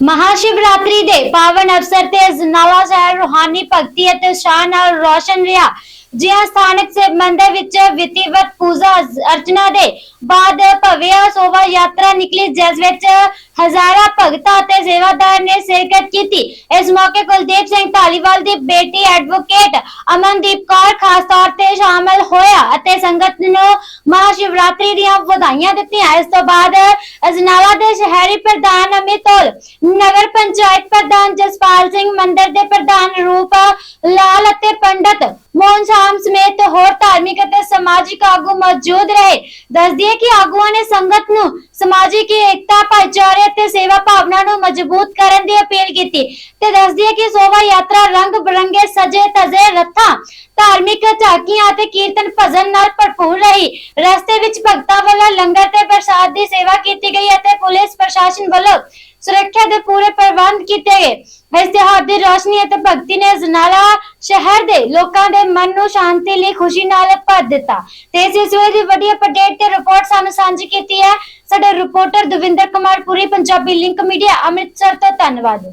ਮਹਾਸ਼ਿਵਰਾਤਰੀ ਦੇ ਪਾਵਨ ਅਵਸਰ ਤੇ ਅਜਨਾਲਾ ਸ਼ਹਿਰ ਰੂਹਾਨੀ ਭਗਤੀ ਅਤੇ ਉਤਸ਼ਾਹ ਨਾਲ ਰੋਸ਼ਨ ਰਿਹਾ। ਜਿਹਾ ਸਥਾਨਕ ਸਿਵ ਮੰਦਿਰ ਵਿੱਚ ਵਿਧੀਵਤ ਪੂਜਾ ਅਰਚਨਾ ਦੇ ਬਾਅਦ ਭਵਿਆ ਸ਼ੋਭਾ ਯਾਤਰਾ ਨਿਕਲੀ, ਜਿਸ ਵਿੱਚ ਹਜ਼ਾਰਾਂ ਭਗਤਾਂ ਅਤੇ ਸੇਵਾਦਾਰ ਨੇ ਸ਼ਿਰਕਤ ਕੀਤੀ। ਇਸ ਮੌਕੇ ਕੁਲਦੀਪ ਸਿੰਘ ਧਾਲੀਵਾਲ ਦੀ ਬੇਟੀ ਐਡਵੋਕੇਟ ਅਮਨਦੀਪ ਕੌਰ, ਖਾਸ ਤੌਰ ਤੇ ਸ਼ਾਮਲ ਹੋਇਆ ਅਤੇ ਸੰਗਤ ਨੂੰ ਮਹਾਸ਼ਿਵਰਾਤਰੀ ਦੀਆਂ ਵਧਾਈਆਂ ਦਿੱਤੀਆਂ। ਇਸ ਤੋਂ ਬਾਅਦ ਅਜਨਾਲਾ ਦੇ ਸ਼ਹਿਰੀ ਪ੍ਰਧਾਨ ਅਮਿਤੋਲ, ਨਗਰ ਪੰਚਾਇਤ ਪ੍ਰਧਾਨ ਜਸਪਾਲ ਸਿੰਘ, ਮੰਦਿਰ ਦੇ ਪ੍ਰਧਾਨ ਰੂਪ ਲਾਲ ਅਤੇ ਪੰਡਤ ਮੋਹਨ ਸ਼ਾਮ ਸਮੇਤ ਹੋਰ ਧਾਰਮਿਕ ਅਤੇ ਸਮਾਜਿਕ ਆਗੂ ਮੌਜੂਦ ਰਹੇ। ਦੱਸ ਕਿ ਆਗੂਆਂ ਨੇ ਸੰਗਤ ਨੂੰ ਸਮਾਜਿਕ ਏਕਤਾ, ਭਾਈਚਾਰੇ ਅਤੇ ਸੇਵਾ ਭਾਵਨਾ ਨੂੰ ਮਜ਼ਬੂਤ ਕਰਨ ਦੀ ਅਪੀਲ ਕੀਤੀ। ਤੇ ਦੱਸ ਕਿ ਸ਼ੋਭਾ ਯਾਤਰਾ ਰੰਗ ਬਰੰਗੇ ਸਜੇ ਤਜੇ ਰੱਥਾਂ ਧਾਰਮਿਕ ਝਾਕੀਆਂ ਅਤੇ ਕੀਰਤਨ ਭਜਨ ਨਾਲ ਭਰਪੂਰ ਰਹੀ। ਰਸਤੇ ਵਿੱਚ ਭਗਤਾਂ ਵੱਲੋਂ ਲੰਗਰ ਤੇ ਪ੍ਰਸਾਦ ਦੀ ਸੇਵਾ ਕੀਤੀ ਗਈ ਅਤੇ ਪੁਲਿਸ ਪ੍ਰਸ਼ਾਸਨ ਵੱਲੋਂ ਸੁਰੱਖਿਆ ਦੇ ਪੂਰੇ ਪ੍ਰਬੰਧ ਕੀਤੇ ਗਏ। ਇਸ ਤਿਉਹਾਰ ਦੀ ਰੋਸ਼ਨੀ ਅਤੇ ਭਗਤੀ ਨੇ ਜਨਾਲਾ ਸ਼ਹਿਰ ਦੇ ਲੋਕਾਂ ਦੇ ਮਨ ਨੂੰ ਸ਼ਾਂਤੀ ਲਈ ਖੁਸ਼ੀ ਨਾਲ ਭਰ ਦਿੱਤਾ। ਤੇ ਇਸ ਸਿਲਸਿਲੇ ਦੀ ਵੱਡੀ ਅਪਡੇਟ ਤੇ ਰਿਪੋਰਟ ਸਾਨੂੰ ਸਾਂਝੀ ਕੀਤੀ ਹੈ। ਸਾਡੇ reporter Davinder Kumar, Puri Punjabi link media Amritsar ਤੋਂ, ਧੰਨਵਾਦ।